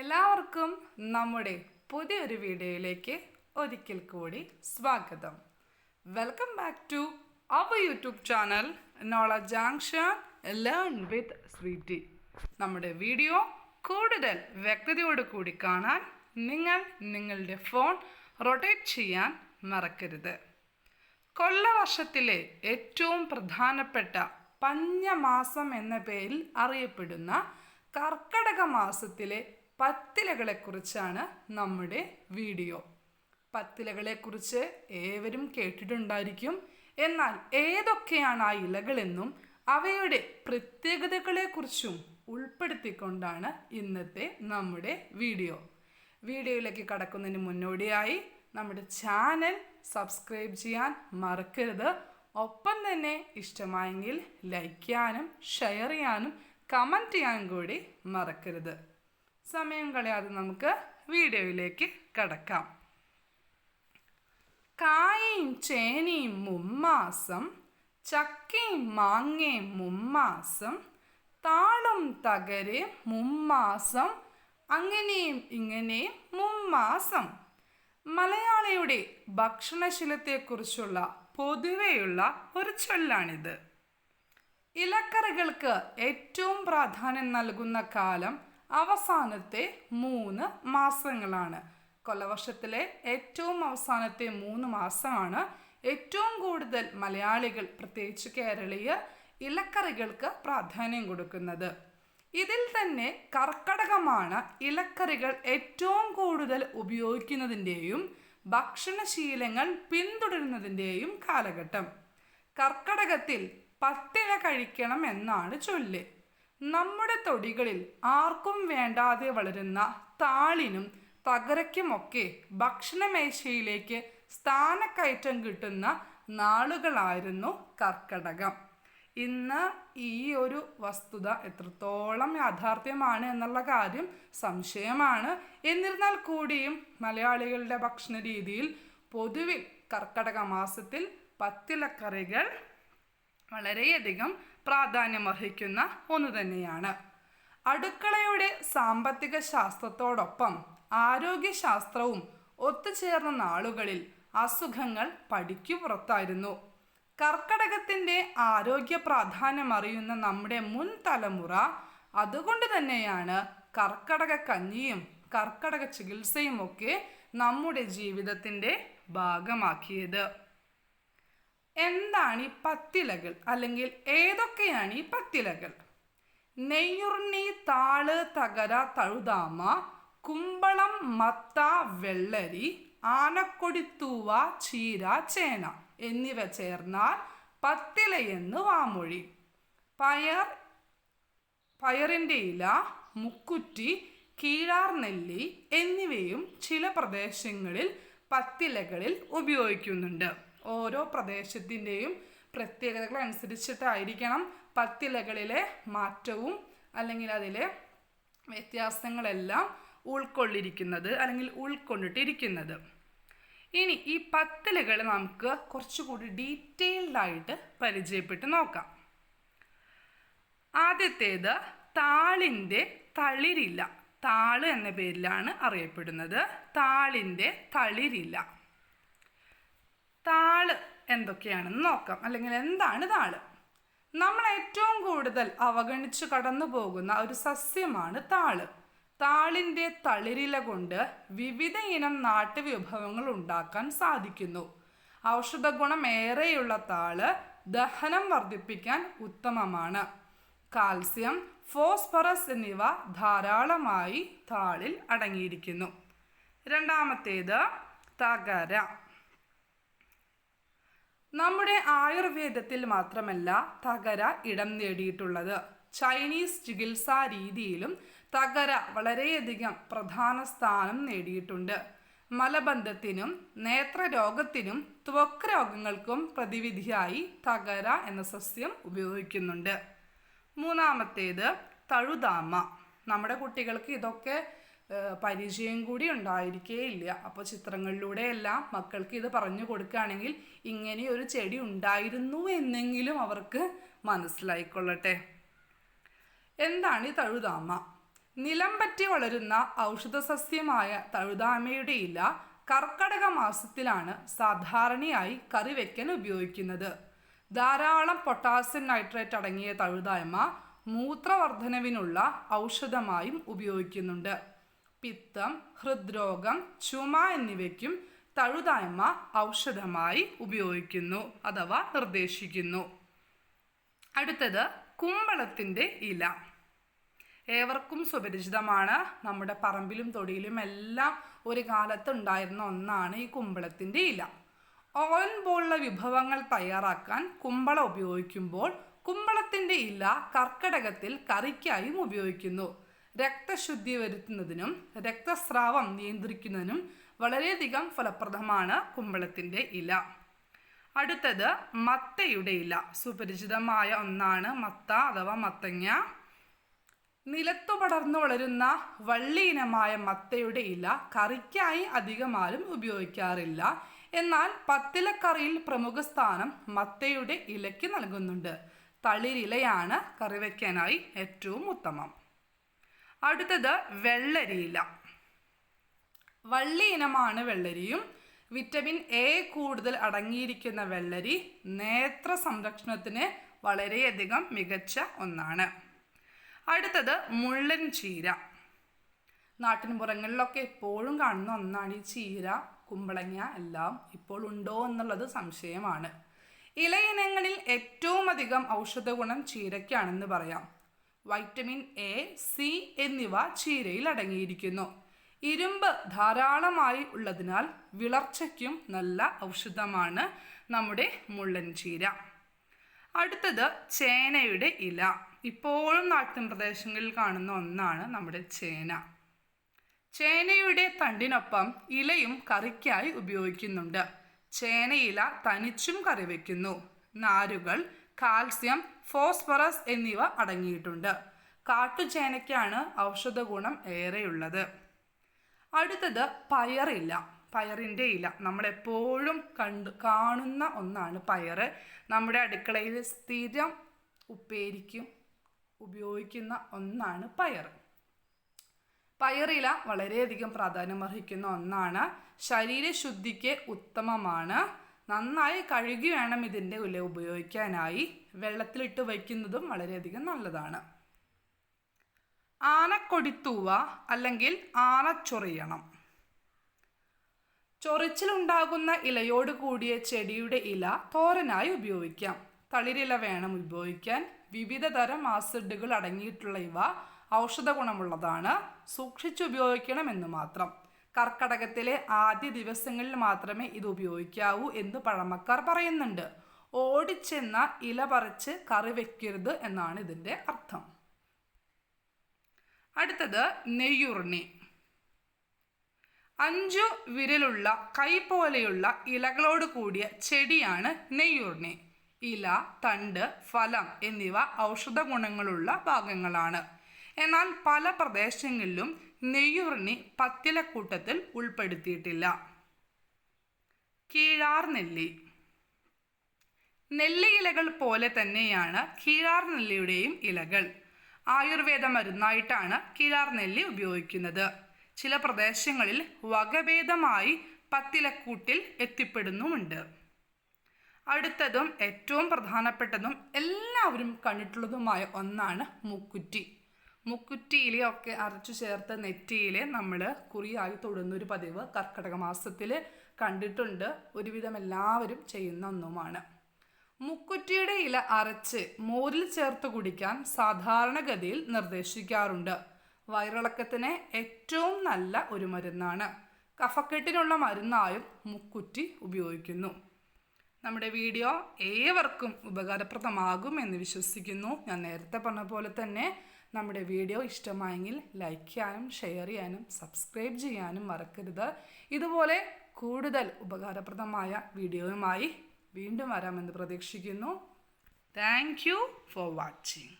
എല്ലാവർക്കും നമ്മുടെ പുതിയൊരു വീഡിയോയിലേക്ക് ഒരിക്കൽ കൂടി സ്വാഗതം. Welcome back to our YouTube channel knowledge junction learn with Sweety നമ്മുടെ വീഡിയോ കൂടുതൽ വ്യക്തതയോട് കൂടി കാണാൻ നിങ്ങൾ നിങ്ങളുടെ ഫോൺ റൊട്ടേറ്റ് ചെയ്യാൻ മറക്കരുത്. കൊല്ലവർഷത്തിലെ ഏറ്റവും പ്രധാനപ്പെട്ട പഞ്ഞമാസം എന്ന പേരിൽ അറിയപ്പെടുന്ന കർക്കടക മാസത്തിലെ പത്തിലകളെക്കുറിച്ചാണ് നമ്മുടെ വീഡിയോ. പത്തിലകളെക്കുറിച്ച് ഏവരും കേട്ടിട്ടുണ്ടായിരിക്കും. എന്നാൽ ഏതൊക്കെയാണ് ആ ഇലകളെന്നും അവയുടെ പ്രത്യേകതകളെക്കുറിച്ചും ഉൾപ്പെടുത്തിക്കൊണ്ടാണ് ഇന്നത്തെ നമ്മുടെ വീഡിയോ. വീഡിയോയിലേക്ക് കടക്കുന്നതിന് മുന്നോടിയായി നമ്മുടെ ചാനൽ സബ്സ്ക്രൈബ് ചെയ്യാൻ മറക്കരുത്. ഒപ്പം തന്നെ ഇഷ്ടമായെങ്കിൽ ലൈക്ക് ചെയ്യാനും ഷെയർ ചെയ്യാനും കമന്റ് ചെയ്യാനും കൂടി മറക്കരുത്. സമയം കളയാതെ നമുക്ക് വീഡിയോയിലേക്ക് കടക്കാം. കായയും ചേനയും മുമ്മാസം ചക്കയും മാങ്ങയും മുമ്മാസം താളും തകരെ മുമ്മാസം അങ്ങനെയും ഇങ്ങനെയും മുമ്മാസം. മലയാളിയുടെ ഭക്ഷണശീലത്തെക്കുറിച്ചുള്ള പൊതുവെയുള്ള ഒരു ചൊല്ലാണിത്. ഇലക്കറികൾക്ക് ഏറ്റവും പ്രാധാന്യം നൽകുന്ന കാലം അവസാനത്തെ മൂന്ന് മാസങ്ങളാണ്. കൊല്ലവർഷത്തിലെ ഏറ്റവും അവസാനത്തെ മൂന്ന് മാസമാണ് ഏറ്റവും കൂടുതൽ മലയാളികൾ പ്രത്യേകിച്ച് കേരളീയർ ഇലക്കറികൾക്ക് പ്രാധാന്യം കൊടുക്കുന്നത്. ഇതിൽ തന്നെ കർക്കടകമാണ് ഇലക്കറികൾ ഏറ്റവും കൂടുതൽ ഉപയോഗിക്കുന്നതിന്റെയും ഭക്ഷണശീലങ്ങൾ പിന്തുടരുന്നതിന്റെയും കാലഘട്ടം. കർക്കടകത്തിൽ പത്തില കഴിക്കണം എന്നാണ് ചൊല്ല്. നമ്മുടെ തൊടികളിൽ ആർക്കും വേണ്ടാതെ വളരുന്ന താളിനും തകരയ്ക്കുമൊക്കെ ഭക്ഷണമേശയിലേക്ക് സ്ഥാനക്കയറ്റം കിട്ടുന്ന നാളുകളായിരുന്നു കർക്കടകം. ഇന്ന് ഈ ഒരു വസ്തുത എത്രത്തോളം യാഥാർത്ഥ്യമാണ് എന്നുള്ള കാര്യം സംശയമാണ്. എന്നിരുന്നാൽ കൂടിയും മലയാളികളുടെ ഭക്ഷണ രീതിയിൽ പൊതുവിൽ കർക്കടക മാസത്തിൽ പത്തിലക്കറികൾ വളരെയധികം പ്രാധാന്യമർഹിക്കുന്ന ഒന്ന് തന്നെയാണ്. അടുക്കളയുടെ സാമ്പത്തിക ശാസ്ത്രത്തോടൊപ്പം ആരോഗ്യശാസ്ത്രവും ഒത്തുചേർന്ന നാളുകളിൽ അസുഖങ്ങൾ പടിക്കു പുറത്തായിരുന്നു. കർക്കടകത്തിന്റെ ആരോഗ്യ പ്രാധാന്യം അറിയുന്ന നമ്മുടെ മുൻ തലമുറ അതുകൊണ്ട് തന്നെയാണ് കർക്കടക കഞ്ഞിയും കർക്കടക ചികിത്സയും ഒക്കെ നമ്മുടെ ജീവിതത്തിന്റെ ഭാഗമാക്കിയത്. എന്താണ് ഈ പത്തിലകൾ? അല്ലെങ്കിൽ ഏതൊക്കെയാണ് ഈ പത്തിലകൾ? നെയ്യുർണി താൾ തകര തഴുതാമ കുമ്പളം മത്ത വെള്ളരി ആനക്കൊടിത്തൂവ ചീര ചേന എന്നിവ ചേർന്നാൽ പത്തിലയെന്ന് വാമൊഴി. പയർ പയറിന്റെ ഇല മുക്കുറ്റി കീഴാർ നെല്ലി എന്നിവയും ചില പ്രദേശങ്ങളിൽ പത്തിലകളിൽ ഉപയോഗിക്കുന്നുണ്ട്. ഓരോ പ്രദേശത്തിന്റെയും പ്രത്യേകതകൾ അനുസരിച്ചിട്ടായിരിക്കണം പത്തിലകളിലെ മാറ്റവും അല്ലെങ്കിൽ അതിലെ വ്യത്യാസങ്ങളെല്ലാം ഉൾക്കൊള്ളിരിക്കുന്നത് അല്ലെങ്കിൽ ഉൾക്കൊണ്ടിട്ടിരിക്കുന്നത്. ഇനി ഈ പത്തിലകൾ നമുക്ക് കുറച്ചുകൂടി ഡീറ്റെയിൽഡ് ആയിട്ട് പരിചയപ്പെട്ട് നോക്കാം. ആദ്യത്തേത് താളിന്റെ തളിരില്ല താൾ എന്ന പേരിലാണ് അറിയപ്പെടുന്നത്. താളിന്റെ തളിരില്ല താൾ എന്തൊക്കെയാണെന്ന് നോക്കാം. അല്ലെങ്കിൽ എന്താണ് താൾ? നമ്മൾ ഏറ്റവും കൂടുതൽ അവഗണിച്ചു കടന്നു പോകുന്ന ഒരു സസ്യമാണ് താൾ. താളിന്റെ തളിരില കൊണ്ട് വിവിധ ഇനം നാട്ടുവിഭവങ്ങൾ ഉണ്ടാക്കാൻ സാധിക്കുന്നു. ഔഷധ ഗുണമേറെയുള്ള താൾ ദഹനം വർദ്ധിപ്പിക്കാൻ ഉത്തമമാണ്. കാൽസ്യം ഫോസ്ഫറസ് എന്നിവ ധാരാളമായി താളിൽ അടങ്ങിയിരിക്കുന്നു. രണ്ടാമത്തേത് തകര. നമ്മുടെ ആയുർവേദത്തിൽ മാത്രമല്ല തകര ഇടം നേടിയിട്ടുള്ളത്. ചൈനീസ് ചികിത്സാ രീതിയിലും തകര വളരെയധികം പ്രധാന സ്ഥാനം നേടിയിട്ടുണ്ട്. മലബന്ധത്തിനും നേത്രരോഗത്തിനും ത്വക്ക് രോഗങ്ങൾക്കും പ്രതിവിധിയായി തകര എന്ന സസ്യം ഉപയോഗിക്കുന്നുണ്ട്. മൂന്നാമത്തേത് തഴുതാമ നമ്മുടെ കുട്ടികൾക്ക് ഇതൊക്കെ പരിചയം കൂടി ഉണ്ടായിരിക്കേയില്ല. അപ്പോൾ ചിത്രങ്ങളിലൂടെയെല്ലാം മക്കൾക്ക് ഇത് പറഞ്ഞു കൊടുക്കുകയാണെങ്കിൽ ഇങ്ങനെ ഒരു ചെടി ഉണ്ടായിരുന്നു എന്നെങ്കിലും അവർക്ക് മനസ്സിലായിക്കൊള്ളട്ടെ. എന്താണ് ഈ തഴുതാമ നിലം പറ്റി വളരുന്ന ഔഷധസസ്യമായ തഴുതാമയുടെ ഇല കർക്കടക മാസത്തിലാണ് സാധാരണയായി കറി വയ്ക്കാൻ ഉപയോഗിക്കുന്നത്. ധാരാളം പൊട്ടാസ്യം നൈട്രേറ്റ് അടങ്ങിയ തഴുതായ്മ മൂത്രവർദ്ധനവിനുള്ള ഔഷധമായും ഉപയോഗിക്കുന്നുണ്ട്. പിത്തം ഹൃദ്രോഗം ചുമ എന്നിവയ്ക്കും തഴുതായ്മ ഔഷധമായി ഉപയോഗിക്കുന്നു അഥവാ നിർദ്ദേശിക്കുന്നു. അടുത്തത് കുമ്പളത്തിന്റെ ഇല. ഏവർക്കും സുപരിചിതമാണ്. നമ്മുടെ പറമ്പിലും തൊടിയിലും എല്ലാം ഒരു കാലത്ത് ഉണ്ടായിരുന്ന ഒന്നാണ് ഈ കുമ്പളത്തിന്റെ ഇല. ഓൻ പോലുള്ള വിഭവങ്ങൾ തയ്യാറാക്കാൻ കുമ്പളം ഉപയോഗിക്കുമ്പോൾ കുമ്പളത്തിന്റെ ഇല കർക്കടകത്തിൽ കറിക്കായും ഉപയോഗിക്കുന്നു. രക്തശുദ്ധി വരുത്തുന്നതിനും രക്തസ്രാവം നിയന്ത്രിക്കുന്നതിനും വളരെയധികം ഫലപ്രദമാണ് കുമ്പളത്തിന്റെ ഇല. അടുത്തത് മത്തയുടെ ഇല. സുപരിചിതമായ ഒന്നാണ് മത്ത അഥവാ മത്തങ്ങ. നിലത്തു പടർന്നു വളരുന്ന വള്ളിയിനമായ മത്തയുടെ ഇല കറിക്കായി അധികമാരും ഉപയോഗിക്കാറില്ല. എന്നാൽ പത്തിലക്കറിയിൽ പ്രമുഖ സ്ഥാനം മത്തയുടെ ഇലയ്ക്ക് നൽകുന്നുണ്ട്. തളിരിലയാണ് കറി വയ്ക്കാനായി ഏറ്റവും ഉത്തമം. അടുത്തത് വെള്ളരിയില. വള്ളി ഇനമാണ് വെള്ളരിയും. വിറ്റമിൻ എ കൂടുതൽ അടങ്ങിയിരിക്കുന്ന വെള്ളരി നേത്ര സംരക്ഷണത്തിന് വളരെയധികം മികച്ച ഒന്നാണ്. അടുത്തത് മുള്ളൻ ചീര. നാട്ടിൻപുറങ്ങളിലൊക്കെ എപ്പോഴും കാണുന്ന ഒന്നാണ് ഈ ചീര കുമ്പളങ്ങ എല്ലാം ഇപ്പോൾ ഉണ്ടോ എന്നുള്ളത് സംശയമാണ്. ഇലയിനങ്ങളിൽ ഏറ്റവും അധികം ഔഷധ ഗുണം ചീരയ്ക്കാണെന്ന് പറയാം. വൈറ്റമിൻ എ സി എന്നിവ ചീരയിൽ അടങ്ങിയിരിക്കുന്നു. ഇരുമ്പ് ധാരാളമായി ഉള്ളതിനാൽ വിളർച്ചയ്ക്കും നല്ല ഔഷധമാണ് നമ്മുടെ മുള്ളൻ ചീര. അടുത്തത് ചേനയുടെ ഇല. ഇപ്പോഴും നാട്ടിൻ പ്രദേശങ്ങളിൽ കാണുന്ന ഒന്നാണ് നമ്മുടെ ചേന. ചേനയുടെ തണ്ടിനൊപ്പം ഇലയും കറിക്കായി ഉപയോഗിക്കുന്നുണ്ട്. ചേനയില തനിച്ചും കറി വയ്ക്കുന്നു. നാരുകൾ കാൽസ്യം ഫോസ്ഫറസ് എന്നിവ അടങ്ങിയിട്ടുണ്ട്. കാട്ടുചേനയ്ക്കാണ് ഔഷധ ഗുണം ഏറെയുള്ളത്. അടുത്തത് പയറില്ല. പയറിന്റെ ഇല. നമ്മളെപ്പോഴും കണ്ട് കാണുന്ന ഒന്നാണ് പയർ നമ്മുടെ അടുക്കളയിൽ സ്ഥിരം ഉപ്പേരിക്കും ഉപയോഗിക്കുന്ന ഒന്നാണ് പയർ പയറില വളരെയധികം പ്രാധാന്യം അർഹിക്കുന്ന ഒന്നാണ്. ശരീരശുദ്ധിക്ക് ഉത്തമമാണ്. നന്നായി കഴുകി വേണം ഇതിന്റെ ഉല ഉപയോഗിക്കാനായി. വെള്ളത്തിലിട്ട് വയ്ക്കുന്നതും വളരെയധികം നല്ലതാണ്. ആനക്കൊടിത്തൂവ അല്ലെങ്കിൽ ആനച്ചൊറിയണം. ചൊറിച്ചിലുണ്ടാകുന്ന ഇലയോട് കൂടിയ ചെടിയുടെ ഇല തോരനായി ഉപയോഗിക്കാം. തളിരില വേണം ഉപയോഗിക്കാൻ. വിവിധ തരം ആസിഡുകൾ അടങ്ങിയിട്ടുള്ള ഇവ ഔഷധ ഗുണമുള്ളതാണ്. സൂക്ഷിച്ചുപയോഗിക്കണമെന്ന് മാത്രം. കർക്കടകത്തിലെ ആദ്യ ദിവസങ്ങളിൽ മാത്രമേ ഇത് ഉപയോഗിക്കാവൂ എന്ന് പഴമക്കാർ പറയുന്നുണ്ട്. ഓടിച്ചെന്ന ഇല പറിച്ച് കറി വെക്കരുത് എന്നാണ് ഇതിന്റെ അർത്ഥം. അടുത്തത് നെയ്യുർണി അഞ്ചു വിരലുള്ള കൈ പോലെയുള്ള ഇലകളോട് കൂടിയ ചെടിയാണ് നെയ്യുർണി ഇല തണ്ട് ഫലം എന്നിവ ഔഷധ ഗുണങ്ങളുള്ള ഭാഗങ്ങളാണ്. എന്നാൽ പല പ്രദേശങ്ങളിലും നെയ്യുറിണി പത്തിലക്കൂട്ടത്തിൽ ഉൾപ്പെടുത്തിയിട്ടില്ല. കീഴാർ നെല്ലി. നെല്ലി ഇലകൾ പോലെ തന്നെയാണ് കീഴാർ നെല്ലിയുടെയും ഇലകൾ. ആയുർവേദ മരുന്നായിട്ടാണ് കീഴാർ നെല്ലി ഉപയോഗിക്കുന്നത്. ചില പ്രദേശങ്ങളിൽ വകഭേദമായി പത്തിലക്കൂട്ടിൽ എത്തിപ്പെടുന്നുമുണ്ട്. അടുത്തതും ഏറ്റവും പ്രധാനപ്പെട്ടതും എല്ലാവരും കണ്ടിട്ടുള്ളതുമായ ഒന്നാണ് മുക്കുറ്റി. മുക്കുറ്റിയിലയൊക്കെ അരച്ചു ചേർത്ത നെറ്റിയിൽ നമ്മൾ കുറിയായി തൊടുന്നൊരു പതിവ് കർക്കടക മാസത്തിൽ കണ്ടിട്ടുണ്ട്. ഒരുവിധം എല്ലാവരും ചെയ്യുന്ന ഒന്നുമാണ്. മുക്കുറ്റിയുടെ ഇല അരച്ച് മോരിൽ ചേർത്ത് കുടിക്കാൻ സാധാരണഗതിയിൽ നിർദ്ദേശിക്കാറുണ്ട്. വയറിളക്കത്തിന് ഏറ്റവും നല്ല ഒരു മരുന്നാണ്. കഫക്കെട്ടിനുള്ള മരുന്നായും മുക്കുറ്റി ഉപയോഗിക്കുന്നു. നമ്മുടെ വീഡിയോ ഏവർക്കും ഉപകാരപ്രദമാകും എന്ന് വിശ്വസിക്കുന്നു. ഞാൻ നേരത്തെ പറഞ്ഞ പോലെ തന്നെ നമ്മുടെ വീഡിയോ ഇഷ്ടമായെങ്കിൽ ലൈക്ക് ചെയ്യാനും ഷെയർ ചെയ്യാനും സബ്സ്ക്രൈബ് ചെയ്യാനും മറക്കരുത്. ഇതുപോലെ കൂടുതൽ ഉപകാരപ്രദമായ വീഡിയോയുമായി വീണ്ടും വരാമെന്ന് പ്രതീക്ഷിക്കുന്നു. Thank you for watching